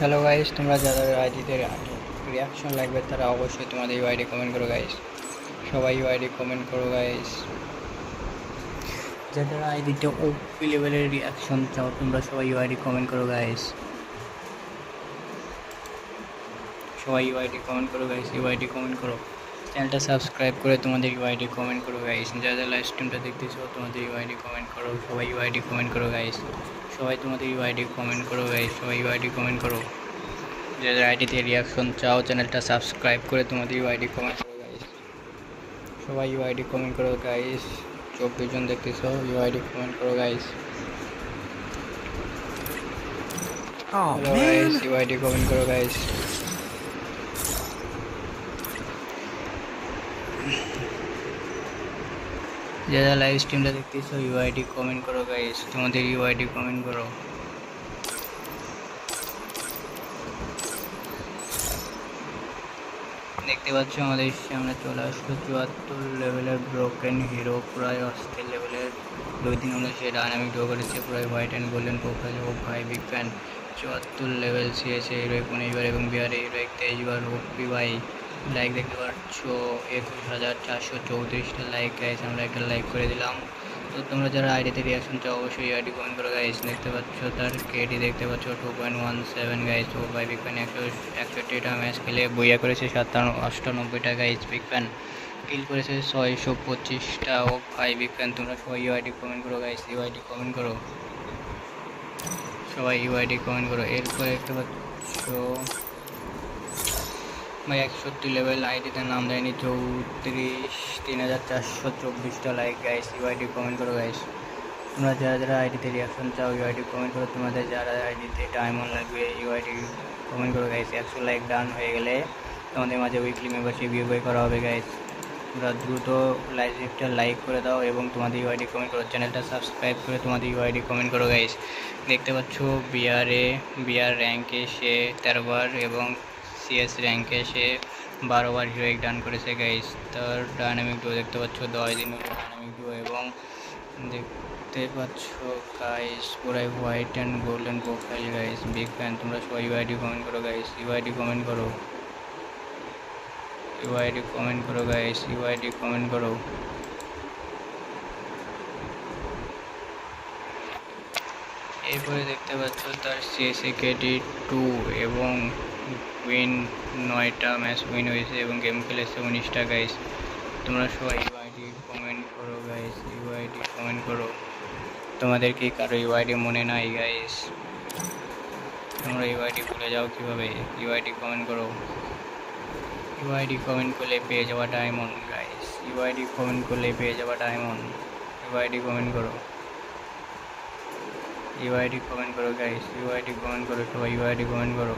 Hello guys তোমরা যাদের আইডিতে রিয়াকশন লাগবে, তারা অবশ্যই তোমাদের ইউআইডি কমেন্ট করো গাইস সবাই ইউআইডি কমেন্ট করো গাইস যাদের আইডিতে ওপি লেভেলের রিয়াকশন চাও, তোমরা সবাই ইউআইডি কমেন্ট করো গাইস সবাই ইউআইডি কমেন্ট করো গাইস ইউআইডি কমেন্ট করো। চ্যানেলটা সাবস্ক্রাইব করে তোমাদের ইউআইডি কমেন্ট করো গাইস যারা লাইভ স্ট্রিমটা দেখতেছো, তোমাদের ইউআইডি কমেন্ট করো। সবাই ইউআইডি কমেন্ট করো গাইস সবাই তোমাদের ইউআইডি কমেন্ট করো গাইস সবাই ইউআইডি কমেন্ট করো। যাদের আইডিতে রিয়াকশন চাও চ্যানেলটা সাবস্ক্রাইব করে তোমাদের ইউআইডি কমেন্ট করো গাইস সবাই ইউআইডি কমেন্ট করো গাইস চব্বিশ জন দেখতেছ ইউআইডি কমেন্ট করো man. ইউআইডি কমেন্ট করো গাইস যারা লাইভ স্ট্রিমটা দেখতেছো ইউআইডি কমেন্ট করো গাইস তোমাদের ইউআইডি কমেন্ট করো। দেখতে পাচ্ছ আমাদের সামনে চলে আসলো চুয়াত্তর লেভেলের ব্রোকেন হিরো প্রায় অস্থির লেভেলের দুই দিন হলো সে ডায়নামিক ড্র করেছে প্রায় হোয়াইট অ্যান্ড গোল্ডেন প্রোফাইল ও ভাই বিগ ফ্যান চুয়াত্তর লেভেল সিএসএ হিরোইক উনিশবার এবং বিহারে হিরোইক তেইশবার ওপি ভাই লাইক দেখতে পাচ্ছ, একুশ হাজার চারশো চৌত্রিশটা লাইক গাইস আমরা একটা লাইক করে দিলাম। তো তোমরা যারা আইডিতে রিয়াকশন চাও অবশ্যই আইডি কমেন্ট করো গাইস দেখতে পাচ্ছ তার কেডি দেখতে পাচ্ছ two point one seven guys ও ভাই বিগ ফ্যান একশো একষট্টিটা ম্যাচ খেলে বইয়া করেছে সাতান্ন অষ্টানব্বইটা গাইস বিগ ফ্যান কিল করেছে ছয়শো পঁচিশটা, ও ভাই বিগ ফ্যান তোমরা সবাই ইউআইডি কমেন্ট করো গাইস ইউআইডি কমেন্ট করো। সবাই ইউআইডি কমেন্ট করো। এরপরে দেখতে পাচ্ছ ভাই একষট্টি লেভেল আইডিতে নাম দেয়নি, চৌত্রিশ, তিন হাজার চারশো চব্বিশটা লাইক গাইস ইউআইডি কমেন্ট করো গাইস তোমরা যারা যারা আইডিতে রিয়াকশন চাও ইউআইডি কমেন্ট করো। তোমাদের যারা আইডিতে ডায়মন্ড লাগবে ইউআইডি কমেন্ট করো গাইস একশো লাইক ডান হয়ে গেলে তোমাদের মাঝে উইকলি মেম্বারশিপ ইউবাই করা হবে গাইস তোমরা দ্রুত লাইভটা লাইক করে দাও এবং তোমাদের ইউআইডি কমেন্ট করো। চ্যানেলটা সাবস্ক্রাইব করে তোমাদের ইউআইডি কমেন্ট করো গাইস দেখতে পাচ্ছ বিআরে বিআর র্যাঙ্কে সে তেরোবার এবং সিএস র্যাঙ্কে সে বারোবার হিরোইক ডান করেছে গাইস তার ডায়নামিক ডো দেখতে পাচ্ছ দশ দিন ডায়নামিক ডো এবং দেখতে পাচ্ছ গাইস পুরাই white and golden profile guys big fan তোমরা সবাই ইউআইডি কমেন্ট করো গাইস ইউআইডি কমেন্ট করো। ইউআইডি কমেন্ট করো গাইস ইউআইডি কমেন্ট করো। এরপরে দেখতে পাচ্ছ, তার সিএসএ কেডি টু এবং উইন নয়টা ম্যাচ উইন হয়েছে এবং গেম খেলেছে উনিশটা গাইস তোমরা সবাই ইউআইডি কমেন্ট করো গাইস ইউআইডি কমেন্ট করো। তোমাদের কি কারও ইউআইডি মনে নাই গাইস তোমরা ইউআইডি ভুলে যাও কীভাবে? ইউআইডি কমেন্ট করো। ইউআইডি কমেন্ট করলে পেয়ে যাওয়া ডায়মন্ড গাইস ইউআইডি কমেন্ট করলে পেয়ে যাওয়া ডায়মন্ড ইউআইডি কমেন্ট করো। ইউআইডি কমেন্ট করো গাইস ইউআইডি কমেন্ট করো, সবাই ইউআইডি কমেন্ট করো।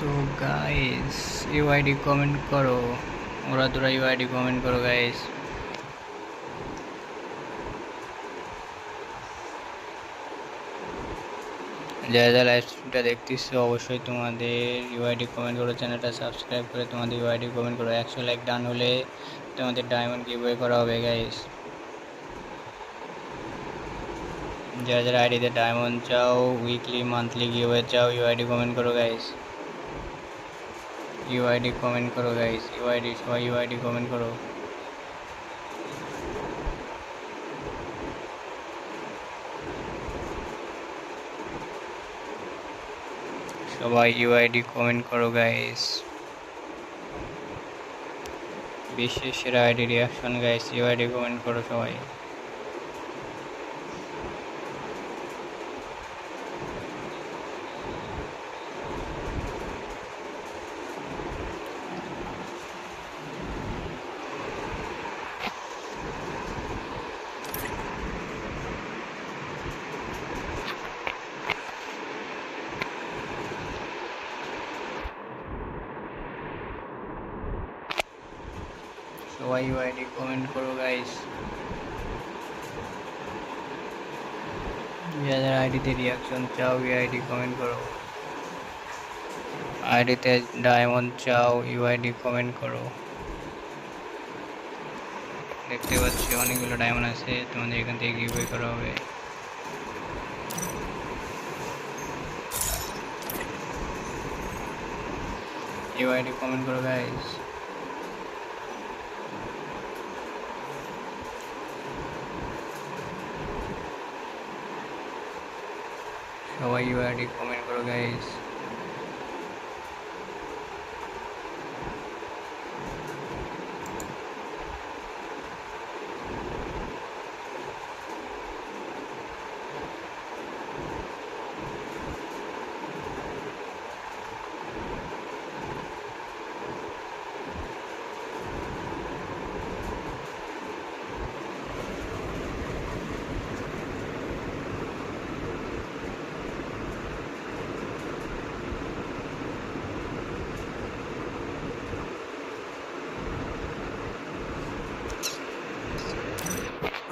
তো গাইস ইউআইডি কমেন্ট করো। ওরা তোরা ইউআইডি কমেন্ট করো গাইস যারা যারা লাইভ স্ট্রিমটা দেখতেছো, অবশ্যই তোমাদের ইউআইডি কমেন্ট করো, চ্যানেলটা সাবস্ক্রাইব করে তোমাদের ইউআইডি কমেন্ট করো। একশো লাইক ডান হলে তোমাদের ডায়মন্ড গিভওয়ে করা হবে গাইস যারা যারা আইডিতে ডায়মন্ড চাও উইকলি মান্থলি গিভওয়ে চাও ইউআইডি কমেন্ট করো গাইস ইউআইডি কমেন্ট করো গাইস ইউআইডি সবাই ইউআইডি কমেন্ট করো। সবাই ইউআইডি কমেন্ট করো গাইস বিশ্বের সেরা আইডি রিয়াকশন গাইস এবার কমেন্ট করো সবাই। সবাই ইউআইডি কমেন্ট করো গাইস যাদের আইডিতে রিয়াকশন চাও ইউআইডি কমেন্ট করো? আইডিতে ডায়মন্ড চাও, ইউআইডি কমেন্ট করো। দেখতে পাচ্ছি অনেকগুলো ডায়মন্ড আছে, তোমাদের এখান থেকে গিভওয়ে করা হবে। ইউআইডি কমেন্ট করো গাইস সবাই ইউআইডি কমেন্ট করো guys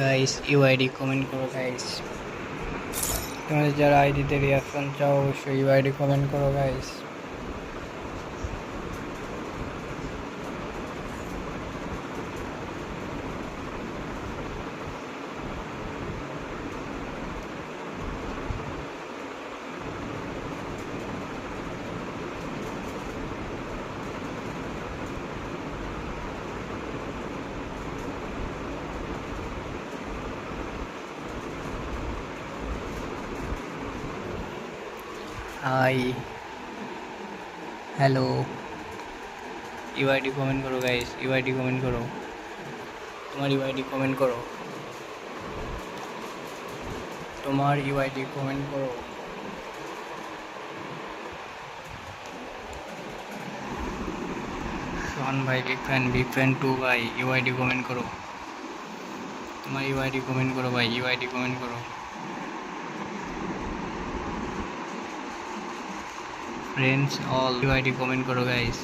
Guys UID comment করো গাইস তোমাদের যারা আইডিতে রিয়াকশন চাও, অবশ্যই ইউআইডি কমেন্ট করো guys hi hello UID comment করো গাইস ইউআইডি কমেন্ট করো. তোমার ইউআইডি কমেন্ট করো। তোমার ইউআইডি কমেন্ট করো। ওয়ান ভাই big fan big fan two ভাই ইউআইডি কমেন্ট করো। তোমার ইউআইডি কমেন্ট করো, ভাই. ইউআইডি কমেন্ট করো। ফ্রেন্ডস অল ইউআইডি কমেন্ট করো গাইস